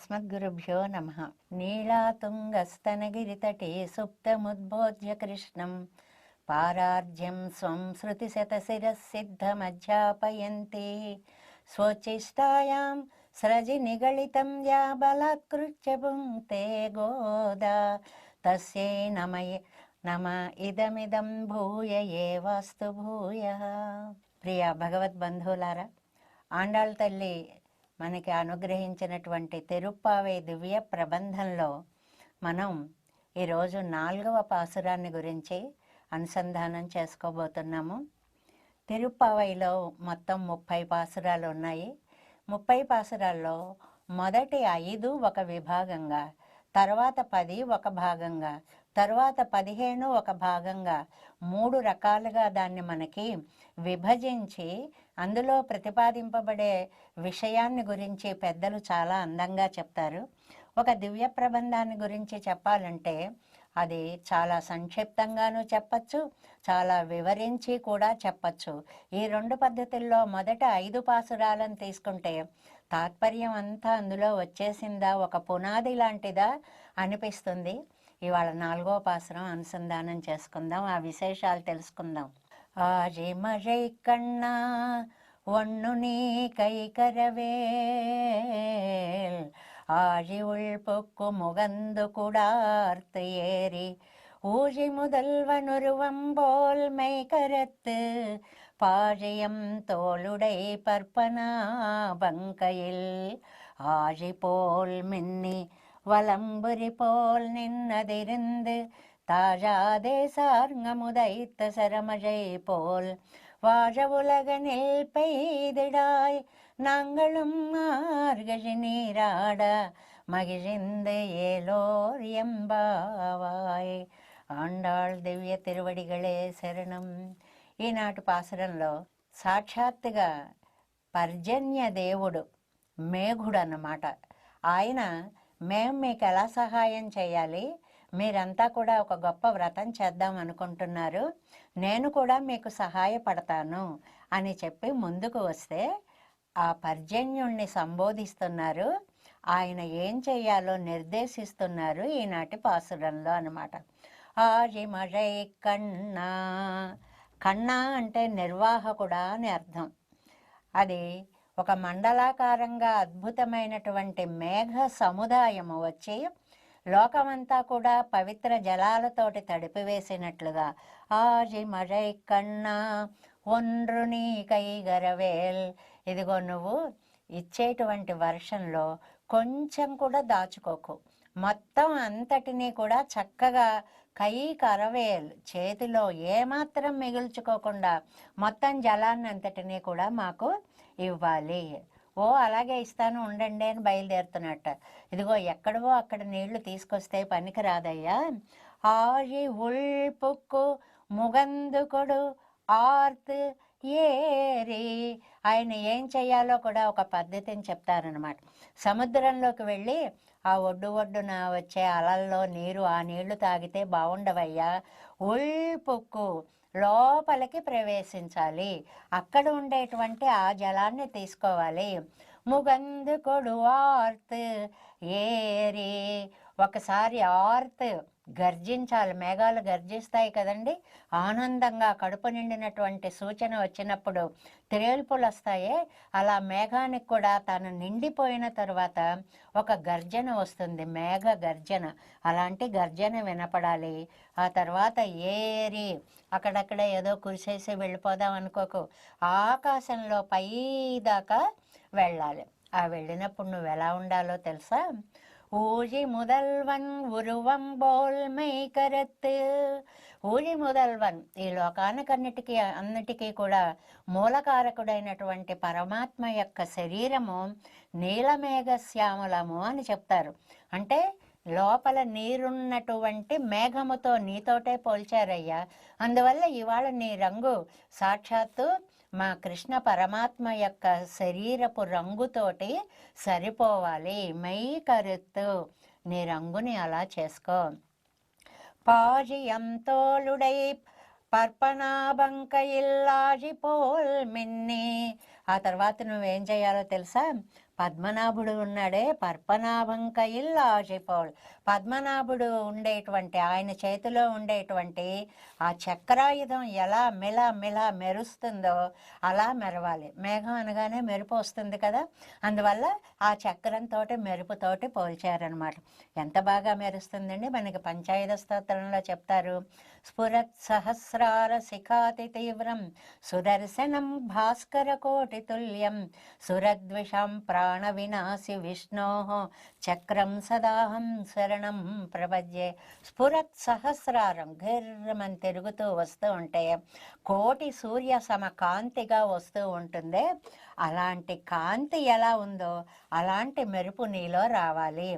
అస్మద్గురుభ్యో నమ. నీలాతుంగస్తనగిరితటే సుప్తముద్బోధ్య కృష్ణం. పారార్జ్యం స్వం శృతిశతశిరసిద్ధమధ్యాపయంతే. స్వోచ్చిష్టాయాం స్రజి నిగళితం యా బలాత్కృత్య భుంక్తే గోదా. తస్యై నమయ నమ ఇదమిదం భూయ ఏవాస్తు భూయ. ప్రియ భగవద్బంధువులారా ఆండాళ్ళ తల్లి మనకి అనుగ్రహించినటువంటి తిరుప్పావై దివ్య ప్రబంధంలో మనం ఈరోజు నాలుగవ పాసురాన్ని గురించి అనుసంధానం చేసుకోబోతున్నాము. తిరుప్పావైలో మొత్తం ముప్పై పాసురాలు ఉన్నాయి. ముప్పై పాసురాల్లో మొదటి ఐదు ఒక విభాగంగా తర్వాత పది ఒక భాగంగా తర్వాత పదిహేను ఒక భాగంగా మూడు రకాలుగా దాన్ని మనకి విభజించి అందులో ప్రతిపాదింపబడే విషయాన్ని గురించి పెద్దలు చాలా అందంగా చెప్తారు. ఒక దివ్య ప్రబంధాన్ని గురించి చెప్పాలంటే అది చాలా సంక్షిప్తంగానూ చెప్పచ్చు చాలా వివరించి కూడా చెప్పచ్చు. ఈ రెండు పద్ధతుల్లో మొదట ఐదు పాసురాలను తీసుకుంటే తాత్పర్యం అంతా అందులో వచ్చేసిందా? ఒక పునాది లాంటిదా అనిపిస్తుంది. ఇవాళ నాలుగో పాసురం అనుసంధానం చేసుకుందాం ఆ విశేషాలు తెలుసుకుందాం ஆழி மழை கண்ணா ஒண்ணு நீ கை கரவேல் ஆழி உள் பொக்கு முகந்து குடார்த்து ஏறி ஊழி முதல்வனுருவம் போல் மை கரத்து பாழியம் தோளுடை பற்பனா பங்கையில் ஆழி போல் மின்னி வலம்புரி போல் நின்னதிருந்து தாழாதே சார்ங்கமுதைத்த சரமழை போல் வாழ உலகனில் பெய்திடாய் நாங்களும் மார்கழி நீராட மகிழ்ந்து ஏலோர் எம்பாவாய் ఆండాళ్ దివ్య తిరువడిగళే శరణం ఈనాటి పాసురంలో సాక్షాత్తుగా పర్జన్య దేవుడు మేఘుడు అన్నమాట ఆయన మేము మీకు ఎలా సహాయం చేయాలి? మీరంతా కూడా ఒక గొప్ప వ్రతం చేద్దాం అనుకుంటున్నారు. నేను కూడా మీకు సహాయపడతాను అని చెప్పి ముందుకు వస్తే ఆ పర్జన్యుణ్ణి సంబోధిస్తున్నారు. ఆయన ఏం చేయాలో నిర్దేశిస్తున్నారు ఈనాటి పాసురంలో అనమాట ఆజిమഴై కన్నా కన్నా అంటే నిర్వాహకుడా అని అర్థం. అది ఒక మండలాకారంగా అద్భుతమైనటువంటి మేఘ సముదాయము వచ్చి లోకమంతా కూడా పవిత్ర జలాలతోటి తడిపివేసినట్లుగా ఆజి మరై కన్నా ఒండ్రు నీ గరవేల్ ఇదిగో నువ్వు ఇచ్చేటువంటి వర్షంలో కొంచెం కూడా దాచుకోకు. మొత్తం అంతటినీ కూడా చక్కగా కై కరవేల్ చేతిలో ఏమాత్రం మిగుల్చుకోకుండా మొత్తం జలాన్ని అంతటినీ కూడా మాకు ఇవ్వాలి. ఓ అలాగే ఇస్తాను ఉండండి అని బయలుదేరుతున్నట్ట. ఇదిగో ఎక్కడవో అక్కడ నీళ్ళు తీసుకొస్తే పనికి రాదయ్యా ఆజి ఉల్పుక్కు ముగందు కొడు ఆర్త్ ఏరి. ఆయన ఏం చేయాలో కూడా ఒక పద్ధతిని చెప్తారనమాట సముద్రంలోకి వెళ్ళి ఆ ఒడ్డు ఒడ్డున వచ్చే అలల్లో నీరు ఆ నీళ్ళు తాగితే బాగుండవయ్యా ఉల్పుక్కు లోపలికి ప్రవేశించాలి. అక్కడ ఉండేటువంటి ఆ జలాన్ని తీసుకోవాలి. ముగందు కొడు ఆర్త్ ఏరి ఒకసారి ఆర్త్ గర్జించాలి మేఘాలు గర్జిస్తాయి కదండి. ఆనందంగా కడుపు నిండినటువంటి సూచన వచ్చినప్పుడు త్రేల్పులు వస్తాయే. అలా మేఘానికి కూడా తను నిండిపోయిన తర్వాత ఒక గర్జన వస్తుంది మేఘ గర్జన. అలాంటి గర్జన వినపడాలి. ఆ తర్వాత ఏరి అక్కడక్కడ ఏదో కురిసేసి వెళ్ళిపోదాం అనుకోకు. ఆకాశంలో పై దాకా వెళ్ళాలి. ఆ వెళ్ళినప్పుడు నువ్వు ఎలా ఉండాలో తెలుసా? ஊழி முதல்வன் ఉరువం బోల్మై కరత్ ఊరి ముదల్వన్ ఈ లోకానికన్నిటికీ అన్నిటికీ కూడా మూలకారకుడైనటువంటి పరమాత్మ యొక్క శరీరము నీలమేఘ శ్యామలము అని చెప్తారు అంటే లోపల నీరున్నటువంటి మేఘముతో నీతోటే పోల్చారయ్యా అందువల్ల ఇవాళ నీ రంగు సాక్షాత్తు మా కృష్ణ పరమాత్మ యొక్క శరీరపు రంగుతోటి సరిపోవాలి మై కరుత్తు నీ రంగుని అలా చేసుకో பாழியம் தோளுடை పర్పణాబంక ఇల్లాజి పోల్ మిన్ని ఆ తర్వాత నువ్వేం చేయాలో తెలుసా? పద్మనాభుడు ఉన్నాడే పర్పనాభంక ఇల్లాజిపోల్ పద్మనాభుడు ఉండేటువంటి ఆయన చేతిలో ఉండేటువంటి ఆ చక్రాయుధం ఎలా మిల మెల మెరుస్తుందో అలా మెరవాలి. మేఘం అనగానే మెరుపు వస్తుంది కదా? అందువల్ల ఆ చక్రంతో మెరుపుతోటి పోల్చారనమాట ఎంత బాగా మెరుస్తుందండి? మనకి పంచాయుధ స్తోత్రంలో చెప్తారు. స్ఫురత్ సహస్రార శిఖాతి తీవ్రం సుదర్శనం భాస్కర కోటి తుల్యం సురద్విషం ప్రాణ వినాశి విష్ణో చక్రం సదాహం శరణం ప్రపద్యే స్ఫురత్ సహస్రారం ఘర్రమని తిరుగుతూ వస్తూ ఉంటే కోటి సూర్య సమ కాంతిగా వస్తూ ఉంటుంది. అలాంటి కాంతి ఎలా ఉందో అలాంటి మెరుపు నీలో రావాలి.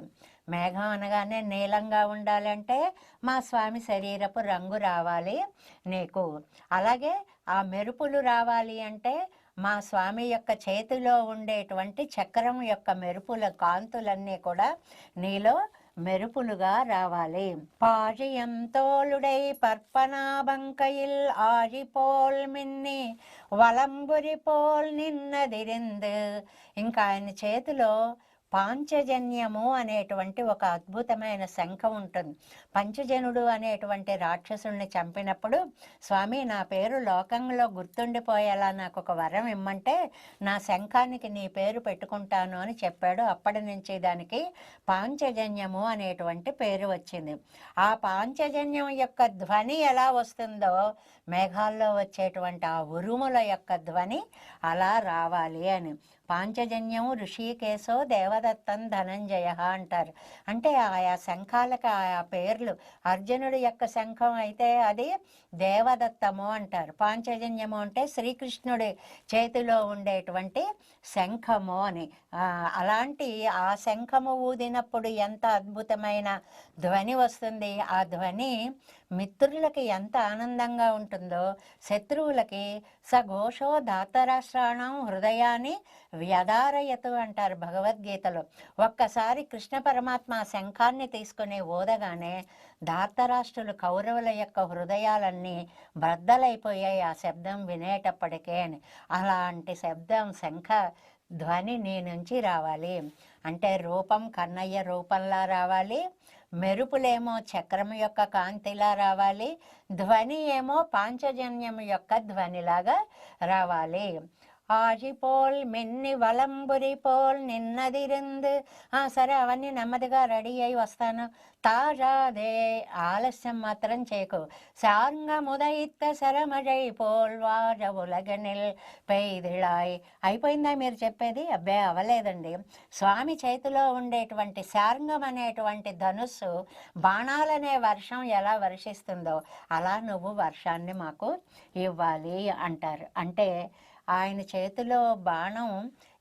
మేఘం అనగానే నీలంగా ఉండాలంటే మా స్వామి శరీరపు రంగు రావాలి నీకు. అలాగే ఆ మెరుపులు రావాలి అంటే మా స్వామి యొక్క చేతిలో ఉండేటువంటి చక్రం యొక్క మెరుపుల కాంతులన్నీ కూడా నీలో మెరుపులుగా రావాలి. పాజియం తోలుడై పర్పనాబంకయిల్ ఆజిపోల్ మిన్ని వలంబురి పోల్ నిన్నదిరిందు. ఇంకా ఆయన చేతిలో పాంచజన్యము అనేటువంటి ఒక అద్భుతమైన శంఖ ఉంటుంది. పంచజనుడు అనేటువంటి రాక్షసుల్ని చంపినప్పుడు స్వామి నా పేరు లోకంలో గుర్తుండిపోయేలా నాకు ఒక వరం ఇమ్మంటే నా శంఖానికి నీ పేరు పెట్టుకుంటాను అని చెప్పాడు. అప్పటి నుంచి దానికి పాంచజన్యము అనేటువంటి పేరు వచ్చింది. ఆ పాంచజన్యం యొక్క ధ్వని ఎలా వస్తుందో మేఘాల్లో వచ్చేటువంటి ఆ ఉరుముల యొక్క ధ్వని అలా రావాలి అని. పాంచజన్యం ఋషికేశో దేవదత్తం ధనంజయ అంటారు. అంటే ఆయా శంఖాలకు ఆయా పేర్లు అర్జునుడి యొక్క శంఖం అయితే అది దేవదత్తము అంటారు. పాంచజన్యము అంటే శ్రీకృష్ణుడి చేతిలో ఉండేటువంటి శంఖము అని. అలాంటి ఆ శంఖము ఊదినప్పుడు ఎంత అద్భుతమైన ధ్వని వస్తుంది. ఆ ధ్వని మిత్రులకి ఎంత ఆనందంగా ఉంటుందో శత్రువులకి సఘోషో దాతరాష్ట్రాణం హృదయాన్ని వ్యధారయతు అంటారు భగవద్గీతలో. ఒక్కసారి కృష్ణ పరమాత్మ శంఖాన్ని తీసుకుని ఓదగానే దాతరాష్ట్రులు కౌరవుల యొక్క హృదయాలన్నీ బద్దలైపోయాయి ఆ శబ్దం వినేటప్పటికే అని. అలాంటి శబ్దం శంఖ ధ్వని నీ నుంచి రావాలి. అంటే రూపం కన్నయ్య రూపంలా రావాలి. మెరుపులేమో చక్రం యొక్క కాంతిలా రావాలి ధ్వని ఏమో పాంచజన్యం యొక్క ధ్వనిలాగా రావాలి. ఆజిపోల్ మెన్ని వలంబురి పోల్ నిన్నదిరిందు ఆ, సరే అవన్నీ నెమ్మదిగా రెడీ అయి వస్తాను తాజాదే ఆలస్యం మాత్రం చేయకు సాంగముదయిత్త శరమజై పోల్ వాజ ఉలగనిల్ పెయిదిళాయ్ అయిపోయిందా మీరు చెప్పేది అబ్బే అవలేదండి స్వామి చేతిలో ఉండేటువంటి శార్ంగం అనేటువంటి ధనుస్సు బాణాలనే వర్షం ఎలా వర్షిస్తుందో అలా నువ్వు వర్షాన్ని మాకు ఇవ్వాలి అంటారు అంటే ఆయన చేతిలో బాణం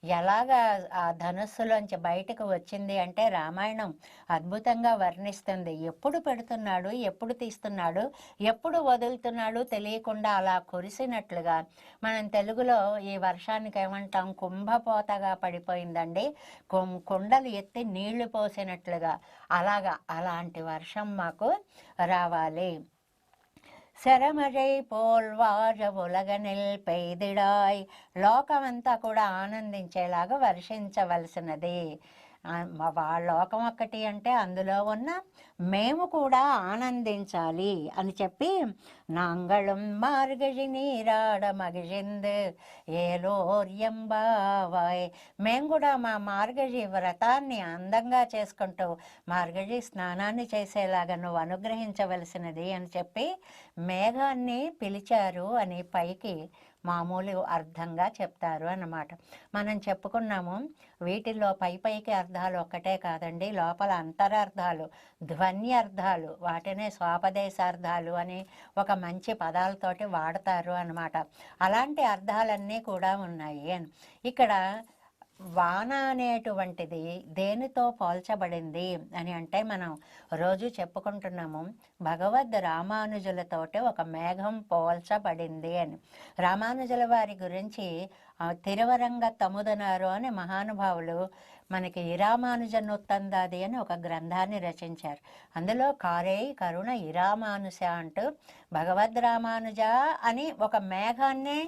ఎలాగా ఆ ధనుస్సులోంచి బయటకు వచ్చింది అంటే రామాయణం అద్భుతంగా వర్ణిస్తుంది. ఎప్పుడు పెడుతున్నాడు? ఎప్పుడు తీస్తున్నాడు? ఎప్పుడు వదులుతున్నాడు? తెలియకుండా అలా కురిసినట్లుగా మనం తెలుగులో ఈ వర్షానికి ఏమంటాం? కుంభపోతగా పడిపోయిందండి. కుం కుండలు ఎత్తి నీళ్ళు పోసినట్లుగా. అలాగా అలాంటి వర్షం మాకు రావాలి. శరమజై పోల్వాజ ఉలగనిల్ పెయిదిడాయ్. లోకమంతా కూడా ఆనందించేలాగా వర్షించవలసినది. మా వాళ్ళ లోకం ఒక్కటి అంటే అందులో ఉన్న మేము కూడా ఆనందించాలి అని చెప్పి నాంగళం మార్గజి నీరాడ మగిజింద్ ఏలోర్యంబావాయ్ మేము కూడా మా మార్గజి వ్రతాన్ని అందంగా చేసుకుంటూ మార్గజి స్నానాన్ని చేసేలాగా నువ్వు అనుగ్రహించవలసినది అని చెప్పి మేఘాన్ని పిలిచారు అని పైకి మామూలు అర్థంగా చెప్తారు అన్నమాట. మనం చెప్పుకున్నాము వీటిల్లో పై పైకి అర్థాలు ఒక్కటే కాదండి లోపల అంతరార్థాలు ధ్వని అర్థాలు వాటినే స్వాపదేశార్థాలు అని ఒక మంచి పదాలతోటి వాడతారు అన్నమాట. అలాంటి అర్థాలన్నీ కూడా ఉన్నాయి. ఇక్కడ వాన అనేటువంటిది దేనితో పోల్చబడింది అని అంటే మనం రోజు చెప్పుకుంటున్నాము భగవద్ రామానుజులతోటి ఒక మేఘం పోల్చబడింది అని. రామానుజుల వారి గురించి తిరువరంగ తముదనారు అనే మహానుభావులు మనకి ఇరామానుజనొత్తందాది అని ఒక గ్రంథాన్ని రచించారు. అందులో కారే కరుణ ఇరామానుష అంటూ భగవద్ రామానుజ అని ఒక మేఘాన్ని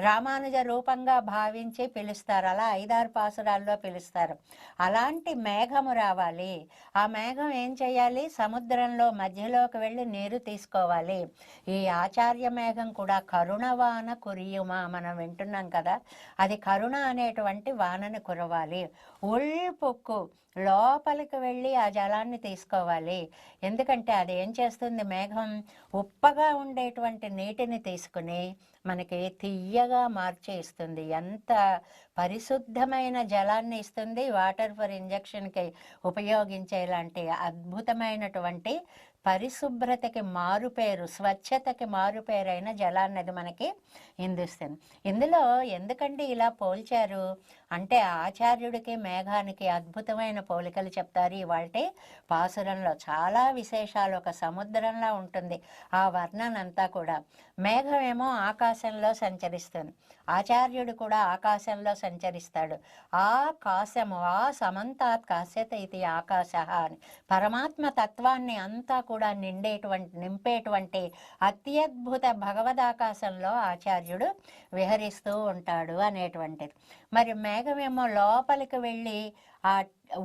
రామానుజ రూపంగా భావించి పిలుస్తారు. అలా ఐదారు పాసురాల్లో పిలుస్తారు. అలాంటి మేఘము రావాలి. ఆ మేఘం ఏం చేయాలి? సముద్రంలో మధ్యలోకి వెళ్ళి నీరు తీసుకోవాలి. ఈ ఆచార్య మేఘం కూడా కరుణ వాన కురియుమా? మనం వింటున్నాం కదా. అది కరుణ అనేటువంటి వానని కురవాలి. ఉల్పుక్కు లోపలికి వెళ్ళి ఆ జలాన్ని తీసుకోవాలి. ఎందుకంటే అది ఏం చేస్తుంది? మేఘం ఉప్పగా ఉండేటువంటి నీటిని తీసుకుని మనకి తీయగా మార్చి ఇస్తుంది ఎంత పరిశుద్ధమైన జలాన్ని ఇస్తుంది. వాటర్ ఫర్ ఇంజక్షన్కి ఉపయోగించేలాంటి అద్భుతమైనటువంటి పరిశుభ్రతకి మారుపేరు స్వచ్ఛతకి మారుపేరైన జలాన్ని అది మనకి ఇందిస్తుంది. ఇందులో ఎందుకండి ఇలా పోల్చారు? అంటే ఆచార్యుడికి మేఘానికి అద్భుతమైన పోలికలు చెప్తారు ఇవాళ పాసురంలో. చాలా విశేషాలు ఒక సముద్రంలా ఉంటుంది ఆ వర్ణన అంతా కూడా. మేఘం ఏమో ఆకాశంలో సంచరిస్తుంది. ఆచార్యుడు కూడా ఆకాశంలో సంచరిస్తాడు. ఆ కాశము ఆ సమంతాత్ కాశ్యత ఇది ఆకాశ అని. పరమాత్మ తత్వాన్ని అంతా కూడా నిండేటువంటి నింపేటువంటి అత్యద్భుత భగవద్ ఆకాశంలో ఆచార్యుడు విహరిస్తూ ఉంటాడు అనేటువంటిది. మరి మేఘమేమో లోపలికి వెళ్ళి ఆ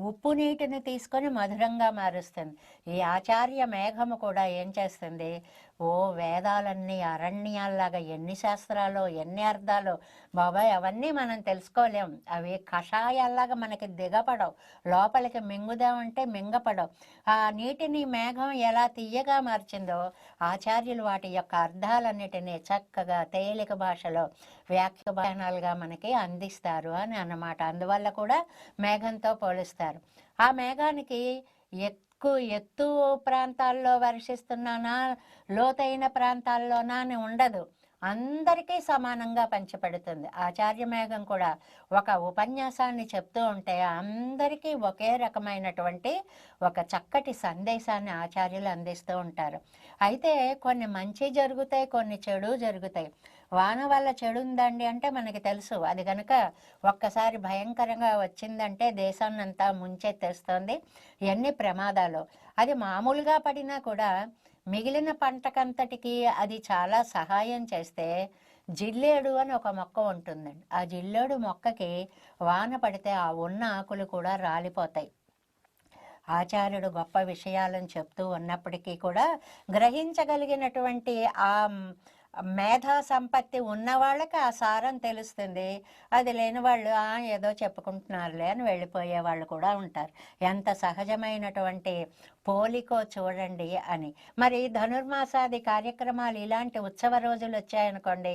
ఉప్పు నీటిని తీసుకొని మధురంగా మారుస్తుంది. ఈ ఆచార్య మేఘము కూడా ఏం చేస్తుంది? ఓ వేదాలన్నీ అరణ్యాల్లాగా ఎన్ని శాస్త్రాలు ఎన్ని అర్థాలు బాబాయ్ అవన్నీ మనం తెలుసుకోలేం. అవి కషాయాల్లాగా మనకి దిగపడవు. లోపలికి మింగుదామంటే మింగపడవు. ఆ నీటిని మేఘం ఎలా తీయగా మార్చిందో ఆచార్యులు వాటి యొక్క అర్థాలన్నిటినీ చక్కగా తేలిక భాషలో వ్యాఖ్యానాలుగా మనకి అందిస్తారు అని అన్నమాట. అందువల్ల కూడా మేఘంతో పోలుస్తారు. ఆ మేఘానికి ఎక్కువ ఎత్తు ప్రాంతాల్లో వర్షిస్తున్నానా లోతైన ప్రాంతాల్లోనా అని ఉండదు. అందరికీ సమానంగా పంచిపెడుతుంది ఆచార్య మేఘం కూడా ఒక ఉపన్యాసాన్ని చెప్తూ ఉంటే అందరికీ ఒకే రకమైనటువంటి ఒక చక్కటి సందేశాన్ని ఆచార్యులు అందిస్తూ ఉంటారు. అయితే కొన్ని మంచి జరుగుతాయి కొన్ని చెడు జరుగుతాయి. వాన వల్ల చెడు ఉందండి అంటే మనకి తెలుసు. అది కనుక ఒక్కసారి భయంకరంగా వచ్చిందంటే దేశాన్నంతా ముంచెత్తేస్తుంది. ఎన్ని ప్రమాదాలు. అది మామూలుగా పడినా కూడా మిగిలిన పంటకంతటికి అది చాలా సహాయం చేస్తే జిల్లేడు అని ఒక మొక్క ఉంటుందండి. ఆ జిల్లేడు మొక్కకి వాన పడితే ఆ ఉన్న ఆకులు కూడా రాలిపోతాయి. ఆచార్యుడు గొప్ప విషయాలను చెప్తూ ఉన్నప్పటికీ కూడా గ్రహించగలిగినటువంటి ఆ మేధా సంపత్తి ఉన్న వాళ్ళకి ఆ సారం తెలుస్తుంది. అది లేని వాళ్ళు ఏదో చెప్పుకుంటున్నారులే అని వెళ్ళిపోయే వాళ్ళు కూడా ఉంటారు. ఎంత సహజమైనటువంటి పోలికో చూడండి అని. మరి ధనుర్మాసాది కార్యక్రమాలు ఇలాంటి ఉత్సవ రోజులు వచ్చాయనుకోండి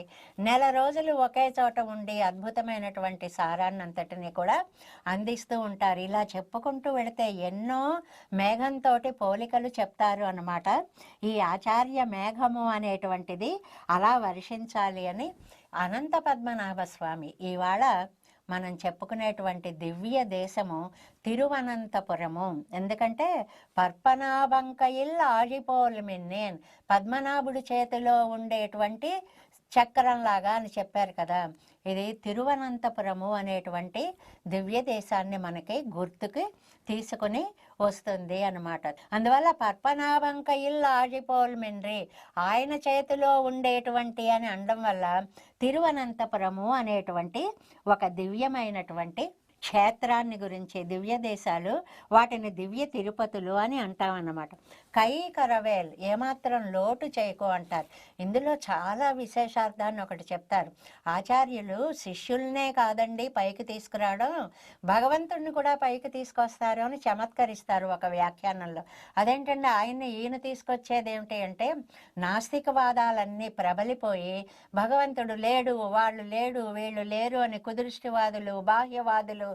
నెల రోజులు ఒకే చోట ఉండి అద్భుతమైనటువంటి సారాన్ని అంతటిని కూడా అందిస్తూ ఉంటారు. ఇలా చెప్పుకుంటూ వెళితే ఎన్నో మేఘంతో పోలికలు చెప్తారు అన్నమాట. ఈ ఆచార్య మేఘము అనేటువంటిది అలా వర్షించాలి అని అనంత పద్మనాభ స్వామి ఇవాళ మనం చెప్పుకునేటువంటి దివ్య దేశము తిరువనంతపురము. ఎందుకంటే పర్పనాభంకయిల్ ఆజిపోలు మిన్నేన్ పద్మనాభుడి చేతిలో ఉండేటువంటి చక్రంలాగా అని చెప్పారు కదా. ఇది తిరువనంతపురము అనేటువంటి దివ్య దేశాన్ని మనకి గుర్తుకి తీసుకుని వస్తుంది అన్నమాట. అందువల్ల పద్మనాభంకయిల్ ఆజిపోల్ మిన్రి ఆయన చేతిలో ఉండేటువంటి అని అనడం వల్ల తిరువనంతపురము అనేటువంటి ఒక దివ్యమైనటువంటి క్షేత్రాన్ని గురించి దివ్య దేశాలు వాటిని దివ్య తిరుపతులు అని అంటామన్నమాట. కై కరవేల్ ఏమాత్రం లోటు చేయకు అంటారు. ఇందులో చాలా విశేషార్థాన్ని ఒకటి చెప్తారు. ఆచార్యులు శిష్యుల్నే కాదండి పైకి తీసుకురావడం భగవంతుడిని కూడా పైకి తీసుకొస్తారు అని చమత్కరిస్తారు ఒక వ్యాఖ్యానంలో. అదేంటండి ఆయన్ని ఈయన తీసుకొచ్చేది ఏమిటి అంటే నాస్తికవాదాలన్నీ ప్రబలిపోయి భగవంతుడు లేడు వాళ్ళు లేడు వీళ్ళు లేరు అని కుదృష్టివాదులు బాహ్యవాదులు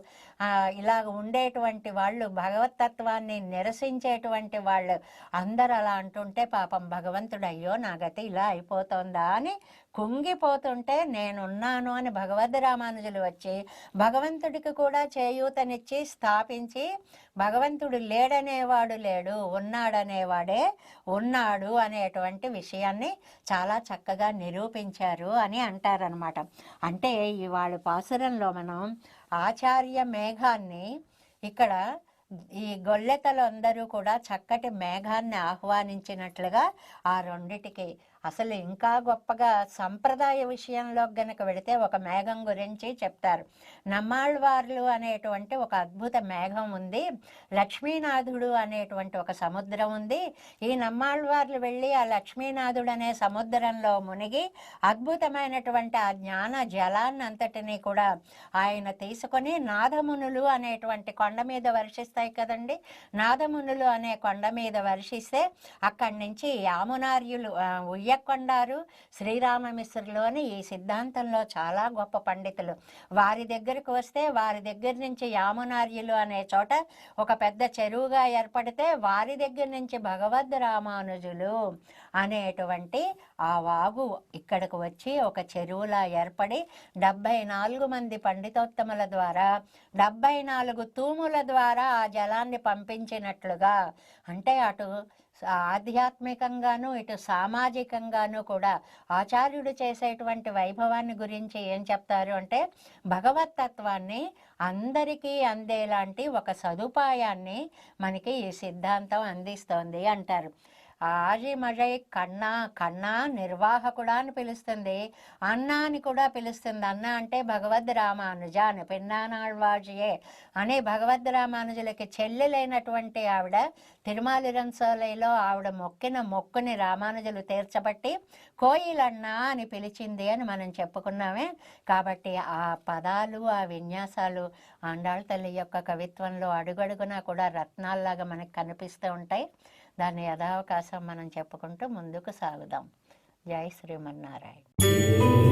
ఇలాగ ఉండేటువంటి వాళ్ళు భగవతత్వాన్ని నిరసించేటువంటి వాళ్ళు అందరు అలా అంటుంటే పాపం భగవంతుడు అయ్యో నా గతి ఇలా అయిపోతుందా అని కుంగిపోతుంటే నేనున్నాను అని భగవద్ రామానుజులు వచ్చి భగవంతుడికి కూడా చేయూతనిచ్చి స్థాపించి భగవంతుడు లేడనేవాడు లేడు ఉన్నాడనేవాడే ఉన్నాడు అనేటువంటి విషయాన్ని చాలా చక్కగా నిరూపించారు అని అంటారనమాట అంటే ఇవాళ పాసురంలో మనం ఆచార్య మేఘాన్ని ఇక్కడ ఈ గొల్లెతలు అందరూ కూడా చక్కటి మేఘాన్ని ఆహ్వానించినట్లుగా ఆ రెండిటికి అసలు ఇంకా గొప్పగా సంప్రదాయ విషయంలో గనక వెళితే ఒక మేఘం గురించి చెప్తారు. నమ్మాళ్వార్లు అనేటువంటి ఒక అద్భుత మేఘం ఉంది. లక్ష్మీనాథుడు అనేటువంటి ఒక సముద్రం ఉంది. ఈ నమ్మాళ్వార్లు వెళ్ళి ఆ లక్ష్మీనాథుడు అనే సముద్రంలో మునిగి అద్భుతమైనటువంటి ఆ జ్ఞాన జలాన్ని అంతటినీ కూడా ఆయన తీసుకొని నాదమునులు అనేటువంటి కొండ మీద వర్షిస్తాయి కదండి. నాదమునులు అనే కొండ మీద వర్షిస్తే అక్కడి నుంచి యామునార్యులు ఉయ్య ఉయ్యకొండారు శ్రీరామమిశ్రులోని ఈ సిద్ధాంతంలో చాలా గొప్ప పండితులు. వారి దగ్గరకు వస్తే వారి దగ్గర నుంచి యామునార్యులు అనే చోట ఒక పెద్ద చెరువుగా ఏర్పడితే వారి దగ్గర నుంచి భగవద్ రామానుజులు అనేటువంటి ఆ వాగు ఇక్కడికి వచ్చి ఒక చెరువులా ఏర్పడి డెబ్బై నాలుగు మంది పండితోత్తముల ద్వారా డెబ్బై నాలుగు తూముల ద్వారా ఆ జలాన్ని పంపించినట్లుగా. అంటే అటు ఆధ్యాత్మికంగాను ఇటు సామాజికంగాను కూడా ఆచార్యుడు చేసేటువంటి వైభవాన్ని గురించి ఏం చెప్తారు అంటే భగవతత్వాన్ని అందరికీ అందేలాంటి ఒక సదుపాయాన్ని మనకి ఈ సిద్ధాంతం అందిస్తోంది అంటారు. ఆజిమజై కన్నా కన్నా నిర్వాహకుడా అని పిలుస్తుంది. అన్న అని కూడా పిలుస్తుంది. అన్న అంటే భగవద్ రామానుజ అని పిన్నానాళ్వాజియే అని భగవద్ రామానుజులకి చెల్లెలైనటువంటి ఆవిడ తిరుమాలిరంసోలైలో ఆవిడ మొక్కిన మొక్కుని రామానుజులు తీర్చబట్టి కోయిలన్న అని పిలిచింది అని మనం చెప్పుకున్నామే. కాబట్టి ఆ పదాలు ఆ విన్యాసాలు ఆండాళ్ తల్లి యొక్క కవిత్వంలో అడుగడుగునా కూడా రత్నాల్లాగా మనకు కనిపిస్తూ ఉంటాయి. దాని యథావకాశం మనం చెప్పుకుంటూ ముందుకు సాగుదాం. జై శ్రీమన్నారాయణ.